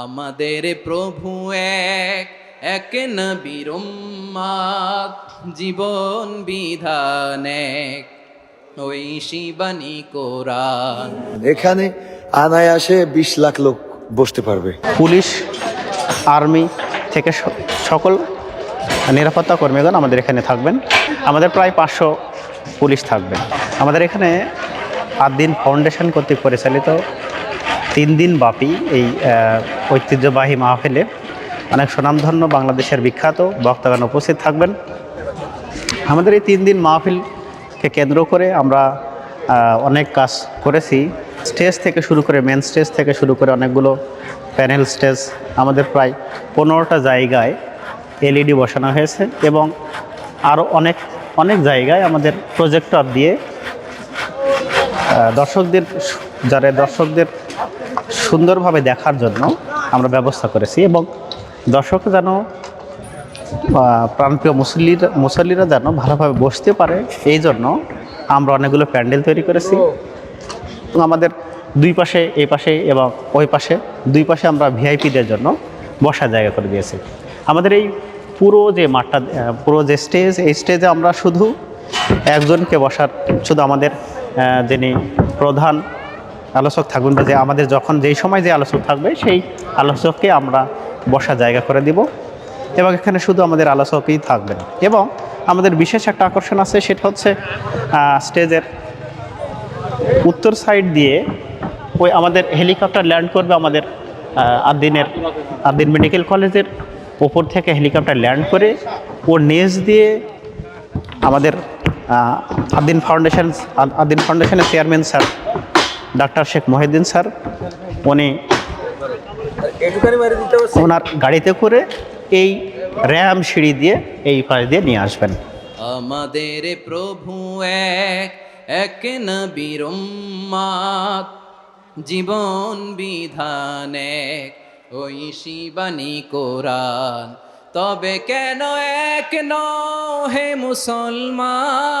আমাদের প্রভু এক এক নবীর জীবন বিধান এক। ওই শিবানী কোরআন। এখানে আনায়াসে বিশ লাখ লোক বসতে পারবে। পুলিশ আর্মি থেকে সকল নিরাপত্তা কর্মীগণ আমাদের এখানে থাকবেন। আমাদের প্রায় পাঁচশো পুলিশ থাকবেন আমাদের এখানে আট দিন ফাউন্ডেশন কর্তৃক পরিচালিত তিন দিন ব্যাপী এই ঐতিহ্যবাহী মাহফিলে অনেক সুনামধন্য বাংলাদেশের বিখ্যাত বক্তাগণ উপস্থিত থাকবেন। আমাদের এই তিন দিন মাহফিলকে কেন্দ্র করে আমরা অনেক কাজ করেছি। স্টেজ থেকে শুরু করে মেন স্টেজ থেকে শুরু করে অনেকগুলো প্যানেল স্টেজ, আমাদের প্রায় পনেরোটা জায়গায় এলইডি বসানো হয়েছে এবং আরও অনেক অনেক জায়গায় আমাদের প্রজেক্টর দিয়ে দর্শকদের, যারা দর্শকদের সুন্দরভাবে দেখার জন্য আমরা ব্যবস্থা করেছি এবং দর্শক যেন প্রাণপ্রিয় মুসল্লিরা মুসল্লিরা যেন ভালোভাবে বসতে পারে, এই জন্য আমরা অনেকগুলো প্যান্ডেল তৈরি করেছি। আমাদের দুই পাশে, এই পাশে এবং ওই পাশে, দুই পাশে আমরা ভিআইপিদের জন্য বসার জায়গা করে দিয়েছি। আমাদের এই পুরো যে মাঠটা পুরো যে স্টেজ, এই স্টেজে আমরা শুধু একজনকে বসার, শুধু আমাদের যিনি প্রধান আলোচক থাকবেন বা যে আমাদের যখন যেই সময় যে আলোচক থাকবে সেই আলোচককে আমরা বসার জায়গা করে দিব। এবং এখানে শুধু আমাদের আলোচকই থাকবেন। এবং আমাদের বিশেষ একটা আকর্ষণ আছে সেটা হচ্ছে স্টেজের উত্তর সাইড দিয়ে ওই আমাদের হেলিকপ্টার ল্যান্ড করবে আমাদের আদিনের আদিন মেডিকেল কলেজের ওপর থেকে হেলিকপ্টার ল্যান্ড করে ওর নেজ দিয়ে আমাদের আহ, আদ্দিন ফাউন্ডেশন আদ্দিন ফাউন্ডেশনের chairman sir doctor Sheikh Mohiuddin sir উনি ওনার গাড়িতে করে এই র্যাম সিঁড়ি দিয়ে এই পাশ দিয়ে নিয়ে আসবেন। আমাদের প্রভু এক এক নবীর জীবন বিধান এক ওই শিবানী কোরআন। তবে কেন এক নও হে মুসলমান?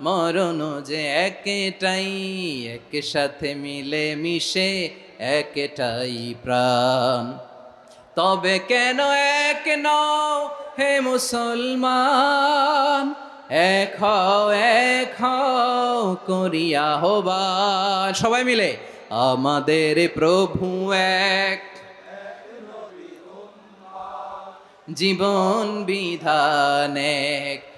মরণ যে একটাই, একসাথে মিলে মিশে একটাই প্রাণ। তবে কেন এক নও হে মুসলমান? এক হও, এক করিয়া হবান সবাই মিলে, আমাদের প্রভু এক। জীবন বিধান এক।